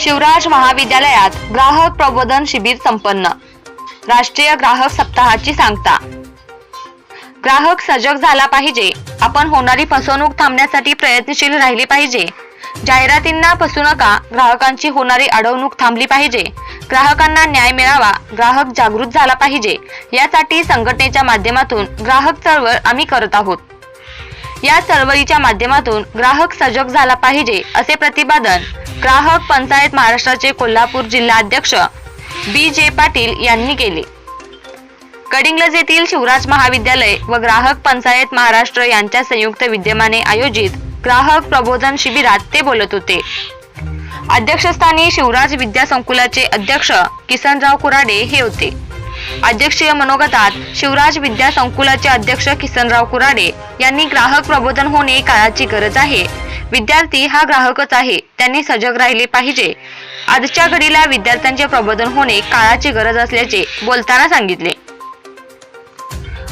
शिवराज महाविद्यालयात ग्राहक प्रबोधन शिबिर संपन्न. राष्ट्रीय ग्राहक सप्ताहाची सांगता. ग्राहक सजग झाला पाहिजे. आपण होणारी फसवणूक थांबण्यासाठी प्रयत्नशील राहिले पाहिजे. जाहिरातींना फसू नका. ग्राहकांची होणारी अडवणूक थांबली पाहिजे. ग्राहकांना न्याय मिळावा. ग्राहक जागृत झाला पाहिजे. यासाठी संघटनेच्या माध्यमातून ग्राहक चळवळ आम्ही करत आहोत. या चळवळीच्या माध्यमातून ग्राहक सजग झाला पाहिजे असे प्रतिपादन ग्राहक पंचायत महाराष्ट्राचे कोल्हापूर जिल्हाध्यक्ष बी जे पाटील यांनी केले. कडिंगलज येथील शिवराज महाविद्यालय व ग्राहक पंचायत महाराष्ट्र यांच्या संयुक्त विद्यमाने आयोजित ग्राहक प्रबोधन शिबिरात ते बोलत होते. अध्यक्षस्थानी शिवराज विद्या संकुलाचे अध्यक्ष किसनराव कुराडे हे होते. अध्यक्षीय मनोगतात शिवराज विद्या संकुलाचे अध्यक्ष किसनराव कुराडे यांनी ग्राहक प्रबोधन होणे काळाची गरज आहे. विद्यार्थी हा ग्राहकच आहे. त्यांनी सजग राहिले पाहिजे. आजच्या घडीला विद्यार्थ्यांचे प्रबोधन होणे काळाची गरज असल्याचे बोलताना सांगितले.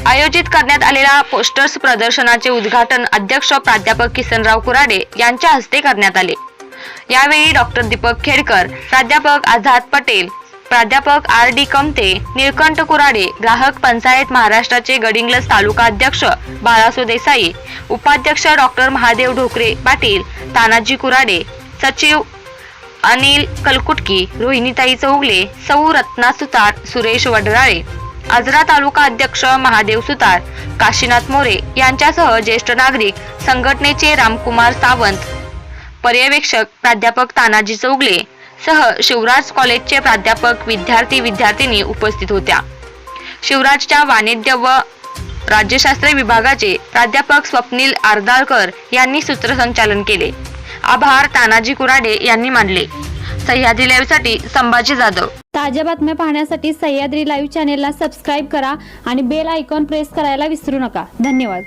आयोजित करण्यात आलेल्या पोस्टर्स प्रदर्शनाचे उद्घाटन अध्यक्ष प्राध्यापक किसनराव कुराडे यांच्या हस्ते करण्यात आले. यावेळी डॉक्टर दीपक खेडकर प्राध्यापक आझाद पटेल प्राध्यापक आर डी कमते निळकंठ कुराडे ग्राहक पंचायत महाराष्ट्राचे गडिंग्लज तालुका अध्यक्ष बाळासो देसाई उपाध्यक्ष डॉक्टर महादेव ढोकरे पाटील तानाजी कुराडे सचिव अनिल कलकुटकी रोहिणीताई चौगले सौ रत्ना सुतार सुरेश वडराळे. आजरा तालुका अध्यक्ष महादेव सुतार काशीनाथ मोरे यांच्यासह ज्येष्ठ नागरिक संघटनेचे रामकुमार सावंत. पर्यवेक्षक प्राध्यापक तानाजी चौगले सह शिवराज कॉलेजचे प्राध्यापक विद्यार्थी विद्यार्थिनी उपस्थित होत्या. शिवराजच्या वाणिज्य व राज्यशास्त्र विभागाचे प्राध्यापक स्वप्नील आरदाळकर यांनी सूत्रसंचालन केले. आभार तानाजी कुराडे यांनी मानले. सह्याद्री लाईव्हसाठी संभाजी जाधव. ताज्या बातम्या पाहण्यासाठी सह्याद्री लाईव्ह चॅनेलला सबस्क्राईब करा आणि बेल आयकॉन प्रेस करायला विसरू नका. धन्यवाद.